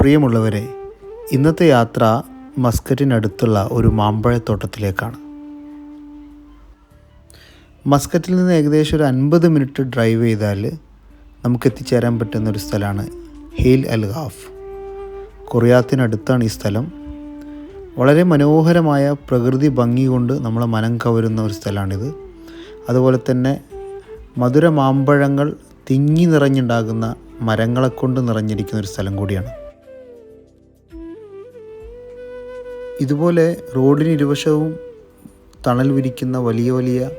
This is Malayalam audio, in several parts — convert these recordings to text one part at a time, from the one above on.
പ്രിയമുള്ളവരെ ഇന്നത്തെ യാത്ര മസ്കറ്റിനടുത്തുള്ള ഒരു മാമ്പഴത്തോട്ടത്തിലേക്കാണ്. മസ്കറ്റിൽ നിന്ന് ഏകദേശം ഒരു അൻപത് മിനിറ്റ് ഡ്രൈവ് ചെയ്താൽ നമുക്ക് എത്തിച്ചേരാൻ പറ്റുന്ന ഒരു സ്ഥലമാണ് ഹെയിൽ അൽ ഗാഫ് കൊറിയാത്തിനടുത്താണ് ഈ സ്ഥലം. വളരെ മനോഹരമായ പ്രകൃതി ഭംഗി കൊണ്ട് നമ്മളെ മനം കവരുന്ന ഒരു സ്ഥലമാണിത്. അതുപോലെ തന്നെ മധുര മാമ്പഴങ്ങൾ തിങ്ങി നിറഞ്ഞുണ്ടാകുന്ന മരങ്ങളെ കൊണ്ട് നിറഞ്ഞിരിക്കുന്ന ഒരു സ്ഥലം കൂടിയാണ്. ഇതുപോലെ റോഡിന് ഇരുവശവും തണൽ വിരിക്കുന്ന വലിയ വലിയ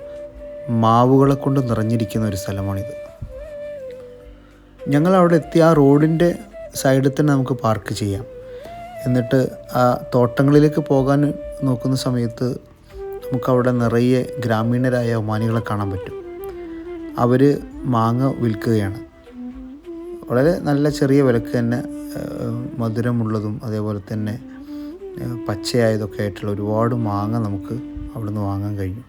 മാവുകളെ കൊണ്ട് നിറഞ്ഞിരിക്കുന്ന ഒരു സ്ഥലമാണിത്. ഞങ്ങൾ അവിടെ എത്തി ആ റോഡിന്റെ സൈഡിൽ തന്നെ നമുക്ക് പാർക്ക് ചെയ്യാം. എന്നിട്ട് ആ തോട്ടങ്ങളിലേക്ക് പോകാൻ നോക്കുന്ന സമയത്ത് നമുക്കവിടെ നിറയെ ഗ്രാമീണരായ ഒമാനികളെ കാണാൻ പറ്റും. അവർ മാങ്ങ വിൽക്കുകയാണ്. വളരെ നല്ല ചെറിയ വിലക്ക് തന്നെ മധുരമുള്ളതും അതേപോലെ തന്നെ പച്ചയായതൊക്കെ ആയിട്ടുള്ള ഒരുപാട് മാങ്ങ നമുക്ക് അവിടുന്ന് വാങ്ങാൻ കഴിഞ്ഞു.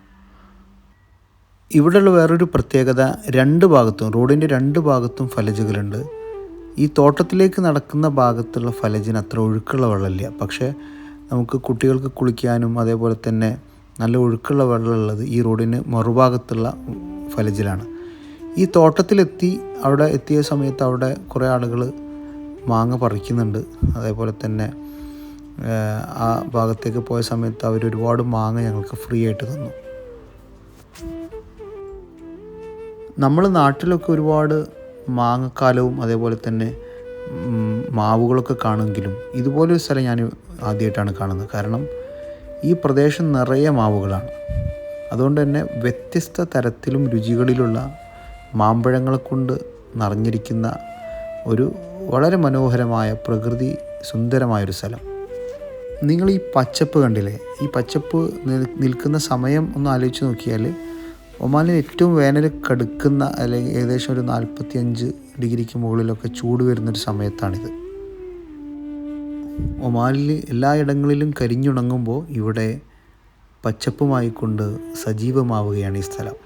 ഇവിടെയുള്ള വേറൊരു പ്രത്യേകത രണ്ട് ഭാഗത്തും റോഡിന്റെ രണ്ട് ഭാഗത്തും ഫലജുകളുണ്ട്. ഈ തോട്ടത്തിലേക്ക് നടക്കുന്ന ഭാഗത്തുള്ള ഫലജിന് അത്ര ഒഴുക്കുള്ള വെള്ളമില്ല. പക്ഷേ നമുക്ക് കുട്ടികൾക്ക് കുളിക്കാനും അതേപോലെ തന്നെ നല്ല ഒഴുക്കുള്ള വെള്ളമുള്ളത് ഈ റോഡിന് മറുഭാഗത്തുള്ള ഫലജിലാണ്. ഈ തോട്ടത്തിലെത്തി അവിടെ എത്തിയ സമയത്ത് അവിടെ കുറേ ആളുകൾ മാങ്ങ പറിക്കുന്നുണ്ട്. അതേപോലെ തന്നെ ആ ഭാഗത്തേക്ക് പോയ സമയത്ത് അവർ ഒരുപാട് മാങ്ങ ഞങ്ങൾക്ക് ഫ്രീ ആയിട്ട് തന്നു. നമ്മൾ നാട്ടിലൊക്കെ ഒരുപാട് മാങ്ങക്കാലവും അതേപോലെ തന്നെ മാവുകളൊക്കെ കാണുമെങ്കിലും ഇതുപോലൊരു സ്ഥലം ഞാൻ ആദ്യമായിട്ടാണ് കാണുന്നത്. കാരണം ഈ പ്രദേശം നിറയെ മാവുകളാണ്. അതുകൊണ്ട് തന്നെ വ്യത്യസ്ത തരത്തിലും രുചികളിലുള്ള മാമ്പഴങ്ങളെ കൊണ്ട് നിറഞ്ഞിരിക്കുന്ന ഒരു വളരെ മനോഹരമായ പ്രകൃതി സുന്ദരമായൊരു സ്ഥലം. നിങ്ങൾ ഈ പച്ചപ്പ് കണ്ടില്ലേ? ഈ പച്ചപ്പ് നിൽക്കുന്ന സമയം ഒന്ന് ആലോചിച്ച് നോക്കിയാൽ ഒമാനിൽ ഏറ്റവും വേനൽ കടുക്കുന്ന അല്ലെങ്കിൽ ഏകദേശം ഒരു നാൽപ്പത്തി അഞ്ച് ഡിഗ്രിക്ക് മുകളിലൊക്കെ ചൂട് വരുന്നൊരു സമയത്താണിത്. ഒമാനിൽ എല്ലായിടങ്ങളിലും കരിഞ്ഞുണങ്ങുമ്പോൾ ഇവിടെ പച്ചപ്പുമായിക്കൊണ്ട് സജീവമാവുകയാണ് ഈ സ്ഥലം.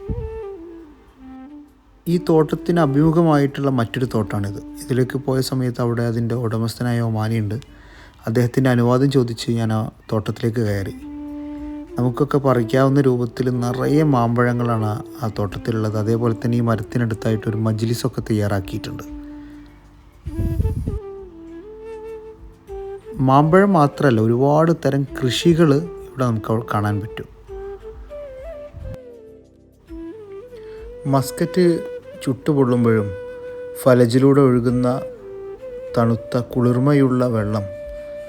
ഈ തോട്ടത്തിന് അഭിമുഖമായിട്ടുള്ള മറ്റൊരു തോട്ടമാണിത് ഇതിലേക്ക് പോയ സമയത്ത് അവിടെ അതിന്റെ ഉടമസ്ഥനായ ഒമാനിയുണ്ട്. അദ്ദേഹത്തിന്റെ അനുവാദം ചോദിച്ച് ഞാൻ ആ തോട്ടത്തിലേക്ക് കയറി. നമുക്കൊക്കെ പറിക്കാവുന്ന രൂപത്തിൽ നിറയെ മാമ്പഴങ്ങളാണ് ആ- തോട്ടത്തിലുള്ളത്. അതേപോലെ തന്നെ ഈ മരത്തിനടുത്തായിട്ട് ഒരു മജ്ലിസൊക്കെ തയ്യാറാക്കിയിട്ടുണ്ട്. മാമ്പഴം മാത്രമല്ല ഒരുപാട് തരം കൃഷികൾ ഇവിടെ നമുക്ക് കാണാൻ പറ്റും. മസ്കറ്റ് ചുട്ടുപൊള്ളുമ്പോഴും ഫലജിലൂടെ ഒഴുകുന്ന തണുത്ത കുളിർമയുള്ള വെള്ളം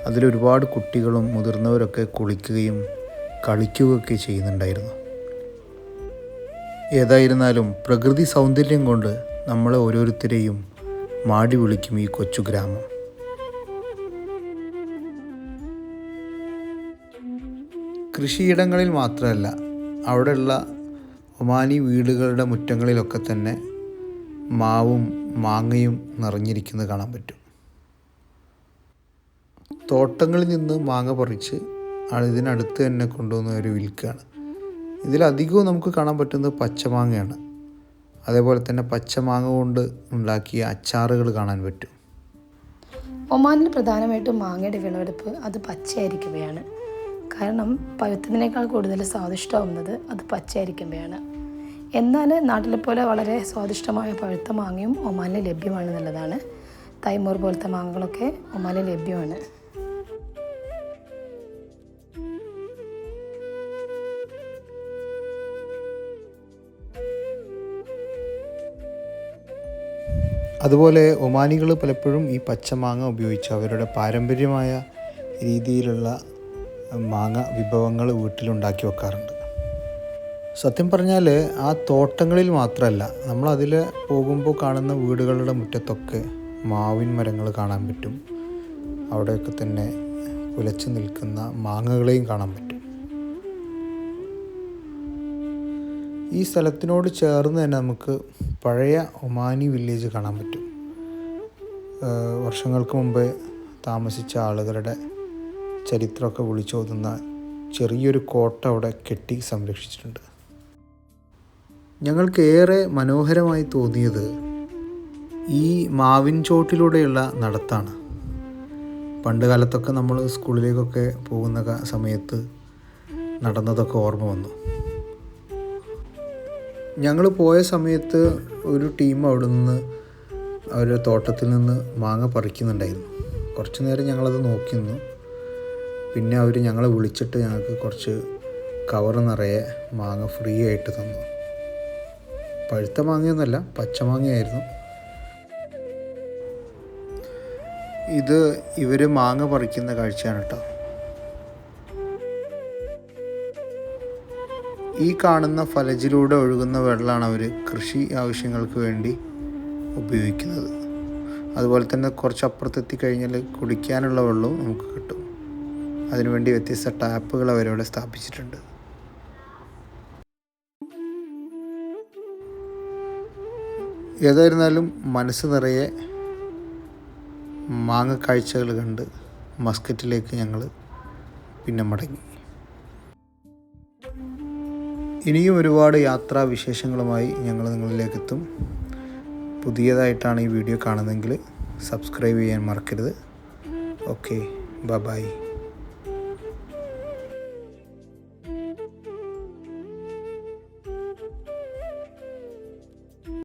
അതിലൊരുപാട് കുട്ടികളും മുതിർന്നവരൊക്കെ കുളിക്കുകയും കളിക്കുകയൊക്കെ ചെയ്യുന്നുണ്ടായിരുന്നു. ഏതായിരുന്നാലും പ്രകൃതി സൗന്ദര്യം കൊണ്ട് നമ്മളെ ഓരോരുത്തരെയും മാടി വിളിക്കും ഈ കൊച്ചു ഗ്രാമം. കൃഷിയിടങ്ങളിൽ മാത്രമല്ല അവിടെയുള്ള ഒമാനി വീടുകളുടെ മുറ്റങ്ങളിലൊക്കെ തന്നെ മാവും മാങ്ങയും നിറഞ്ഞിരിക്കുന്നത് കാണാൻ പറ്റും. തോട്ടങ്ങളിൽ നിന്ന് മാങ്ങ പറിച്ച് ആൾ ഇതിനടുത്ത് തന്നെ കൊണ്ടുവന്ന് ഒരു വിൽക്കുകയാണ് ഇതിലധികവും നമുക്ക് കാണാൻ പറ്റുന്നത് പച്ചമാങ്ങയാണ്. അതേപോലെ തന്നെ പച്ചമാങ്ങ കൊണ്ട് ഉണ്ടാക്കിയ അച്ചാറുകൾ കാണാൻ പറ്റും. ഒമാനിൽ പ്രധാനമായിട്ടും മാങ്ങയുടെ വിളവെടുപ്പ് അത് പച്ചയായിരിക്കുമ്പോഴാണ് കാരണം പഴുത്തതിനേക്കാൾ കൂടുതൽ സ്വാദിഷ്ടമാവുന്നത് അത് പച്ചയായിരിക്കുമ്പോഴാണ്. എന്നാൽ നാട്ടിലെ പോലെ വളരെ സ്വാദിഷ്ടമായ പഴുത്ത മാങ്ങയും ഒമാനിൽ ലഭ്യമാണെന്നുള്ളതാണ് തൈമൂർ പോലത്തെ മാങ്ങകളൊക്കെ ഒമാനിൽ ലഭ്യമാണ്. അതുപോലെ ഒമാനികൾ പലപ്പോഴും ഈ പച്ചമാങ്ങ ഉപയോഗിച്ച് അവരുടെ പാരമ്പര്യമായ രീതിയിലുള്ള മാങ്ങ വിഭവങ്ങൾ വീട്ടിലുണ്ടാക്കി വെക്കാറുണ്ട്. സത്യം പറഞ്ഞാൽ ആ തോട്ടങ്ങളിൽ മാത്രമല്ല നമ്മളതിൽ പോകുമ്പോൾ കാണുന്ന വീടുകളുടെ മുറ്റത്തൊക്കെ മാവിൻ മരങ്ങൾ കാണാൻ പറ്റും. അവിടെയൊക്കെ തന്നെ കുലച്ച് നിൽക്കുന്ന മാങ്ങകളെയും കാണാൻ പറ്റും. ഈ സ്ഥലത്തിനോട് ചേർന്ന് തന്നെ നമുക്ക് പഴയ ഒമാനി വില്ലേജ് കാണാൻ പറ്റും. വർഷങ്ങൾക്ക് മുമ്പ് താമസിച്ച ആളുകളുടെ ചരിത്രമൊക്കെ വിളിച്ചോതുന്ന ചെറിയൊരു കോട്ട അവിടെ കെട്ടി സംരക്ഷിച്ചിട്ടുണ്ട്. ഞങ്ങൾക്ക് ഏറെ മനോഹരമായി തോന്നിയത് ഈ മാവിൻ ചോട്ടിലൂടെയുള്ള നടത്താണ്. പണ്ട് കാലത്തൊക്കെ നമ്മൾ സ്കൂളിലേക്കൊക്കെ പോകുന്ന സമയത്ത് നടന്നതൊക്കെ ഓർമ്മ വന്നു. ഞങ്ങൾ പോയ സമയത്ത് ഒരു ടീം അവിടെ നിന്ന് അവരുടെ തോട്ടത്തിൽ നിന്ന് മാങ്ങ പറിക്കുന്നുണ്ടായിരുന്നു. കുറച്ച് നേരം ഞങ്ങളത് നോക്കി നിന്നു. പിന്നെ അവർ ഞങ്ങളെ വിളിച്ചിട്ട് ഞങ്ങൾക്ക് കുറച്ച് കവർ നിറയെ മാങ്ങ ഫ്രീ ആയിട്ട് തന്നു. പഴുത്ത മാങ്ങയൊന്നുമല്ല പച്ചമാങ്ങയായിരുന്നു ഇത് ഇവർ മാങ്ങ പറിക്കുന്ന കാഴ്ചയാണ് കേട്ടോ. ഈ കാണുന്ന ഫലജിലൂടെ ഒഴുകുന്ന വെള്ളമാണ് അവർ കൃഷി ആവശ്യങ്ങൾക്ക് വേണ്ടി ഉപയോഗിക്കുന്നത്. അതുപോലെ തന്നെ കുറച്ച് അപ്പുറത്തെത്തി കഴിഞ്ഞാൽ കുടിക്കാനുള്ള വെള്ളവും നമുക്ക് കിട്ടും. അതിനുവേണ്ടി വ്യത്യസ്ത ടാപ്പുകൾ അവരവിടെ സ്ഥാപിച്ചിട്ടുണ്ട്. ഏതായിരുന്നാലും മനസ്സ് നിറയെ മാങ്ങ കാഴ്ചകൾ കണ്ട് മസ്കറ്റിലേക്ക് ഞങ്ങൾ പിന്നെ മടങ്ങി. ഇനിയും ഒരുപാട് യാത്രാ വിശേഷങ്ങളുമായി ഞങ്ങൾ നിങ്ങളിലേക്ക് എത്തും പുതിയതായിട്ടാണ് ഈ വീഡിയോ കാണുന്നതെങ്കിൽ സബ്സ്ക്രൈബ് ചെയ്യാൻ മറക്കരുത്. ഓക്കെ ബ ബൈ.